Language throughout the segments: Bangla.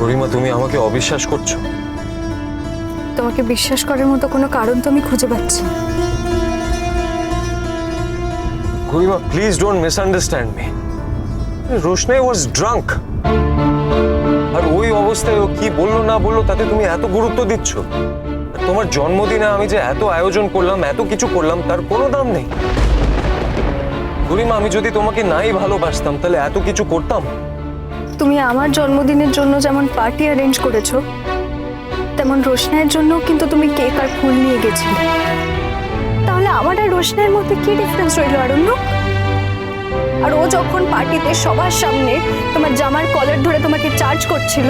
গরিমা তুমি আমাকে অবিশ্বাস করছ। তোমাকে বিশ্বাস করার মতো কোনো কারণ তো আমি খুঁজে পাচ্ছি Garima please don't misunderstand me Roshnai was drunk আর ওই অবস্থায় ও কি বলল না বলল তাতে তুমি এত গুরুত্ব দিচ্ছ? তোমার জন্মদিনে আমি যে এত আয়োজন করলাম এত কিছু করলাম তার কোনো দাম নেই। গরিমা আমি যদি তোমাকে নাই ভালোবাসতাম তাহলে এত কিছু করতাম? তুমি আমার জন্মদিনের জন্য যেমন পার্টি অ্যারেঞ্জ করেছ, তেমন রোশনাইয়ের জন্য কিন্তু তুমি কেক আর ফুল নিয়ে গেছিলে। তাহলে আমার আর রোশনাইয়ের মধ্যে কি ডিফারেন্স রইল, অরণ্য? আর ও যখন পার্টিতে সবার সামনে তোমার জামার কলার ধরে তোমাকে চার্জ করছিল,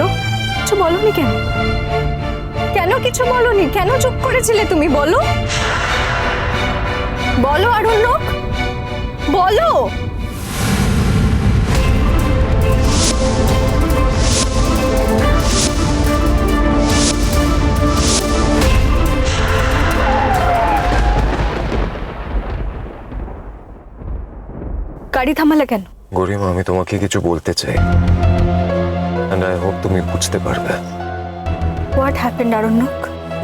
কিছু বলনি কেন? কেন কিছু বলনি? কেন চুপ করেছিলে তুমি, বলো? বলো আরণ্যক বলো! গাড়ি থামালে কেন? গরিমা আমি তোমাকে কিছু বলতে চাই। অ্যান্ড আই হোপ তুমি বুঝতে পারবে। হোয়াট হ্যাপেন্ড আরণ্যক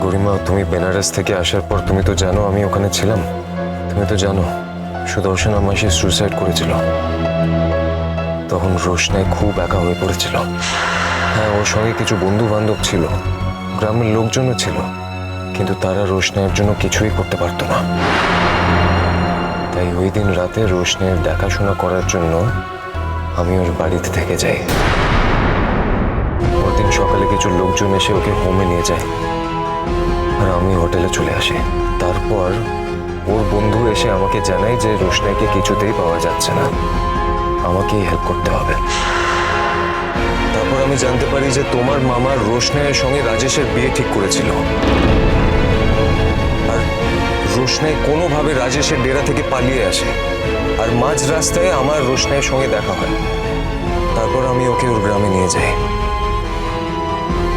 গরিমা তুমি বেনারস থেকে আসার পর তুমি তো জানো আমি ওখানে ছিলাম। তুমি তো জানো সুদর্শন আমার সে সুইসাইড করেছিল। তখন রোশনাই খুব একা হয়ে পড়েছিল। হ্যাঁ ওর সঙ্গে কিছু বন্ধু বান্ধব ছিল। গ্রামের লোকজনও ছিল। কিন্তু তারা রোশনাইয়ের জন্য কিছুই করতে পারতো না। তাই ওই দিন রাতে রোশনের দেখাশোনা করার জন্য আমি ওর বাড়িতে থেকে যাই। পরদিন সকালে কিছু লোকজন এসে ওকে হোমে নিয়ে যায় আর আমি হোটেলে চলে আসি। তারপর ওর বন্ধু এসে আমাকে জানায় যে রোশনাইকে কিছুতেই পাওয়া যাচ্ছে না। আমাকেই হেল্প করতে হবে। তারপর আমি জানতে পারি যে তোমার মামা রোশনাইয়ের সঙ্গে রাজেশের বিয়ে ঠিক করেছিল। রোশনাই কোনোভাবে রাজেশের ডেরা থেকে পালিয়ে আসে। আর মাঝ রাস্তায় আমার রোশনাইয়ের সঙ্গে দেখা হয়। তারপর আমি ওকে ওর গ্রামে নিয়ে যাই।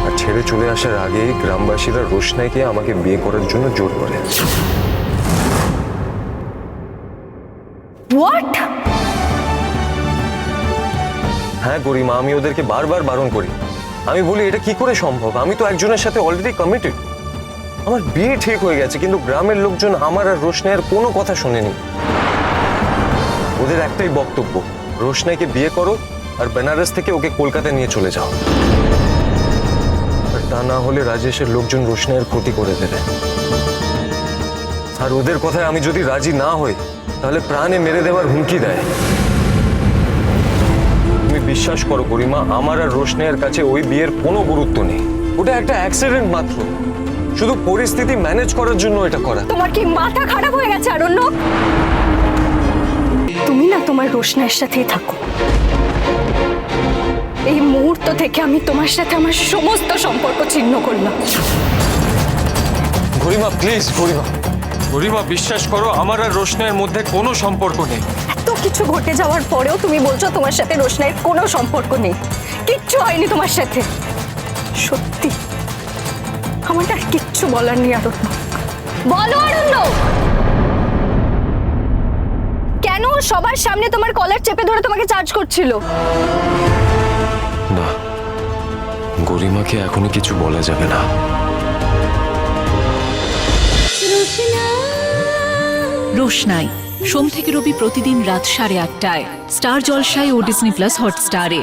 আর ছেড়ে চলে আসার আগেই গ্রামবাসীরা রোশনাইকে আমাকে বিয়ে করার জন্য জোর করে। হোয়াট হ্যাঁ গরিমা আমি ওদেরকে বারবার বারণ করি। আমি বলি এটা কি করে সম্ভব? আমি তো একজনের সাথে অলরেডি কমিটেড আমার বিয়ে ঠিক হয়ে গেছে, কিন্তু গ্রামের লোকজন আমার আর রোশনাইয়ের কোনো কথা শোনেনি। ওদের একটাই বক্তব্য, রোশনাইকে বিয়ে করো আর বেনারস থেকে ওকে কলকাতা নিয়ে চলে যাও। আর তা না হলে রাজেশের লোকজন রোশনাইয়ের ক্ষতি করে দেবে। আর ওদের কথায় আমি যদি রাজি না হই, তাহলে প্রাণে মেরে দেওয়ার হুমকি দেয়। তুমি বিশ্বাস করো গরিমা আমার আর রোশনাইয়ের কাছে ওই বিয়ের কোনো গুরুত্ব নেই। ওটা একটা অ্যাক্সিডেন্ট মাত্র। শুধু পরিস্থিতি ম্যানেজ করার জন্য এটা করা। তোমার কি মাথা খারাপ হয়ে গেছে আরণ্য তুমি না তোমার রোশনাইয়ের সাথেই থাকো। এই মুহূর্ত থেকে আমি তোমার সাথে আমার সমস্ত সম্পর্ক ছিন্ন করলাম। গরিমা প্লিজ গরিমা। গরিমা বিশ্বাস করো আমার আর রোশনের মধ্যে কোনো সম্পর্ক নেই। এত কিছু ঘটে যাওয়ার পরেও তুমি বলছো তোমার সাথে রোশনাইয়ের কোনো সম্পর্ক নেই। কিচ্ছু হয়নি তোমার সাথে। সত্যি। আমার আর কিচ্ছু বলার নেই আরণ্য বলো আরণ্য কেন সবার সামনে তোমার কলার চেপে ধরে তোমাকে চার্জ করছিল? না গরিমাকে এখনই কিছু বলা যাবে না। রোশনাই। সোম থেকে রবি প্রতিদিন রাত সাড়ে আটটায়। স্টার জলসায় ও ডিসনি প্লাস হটস্টারে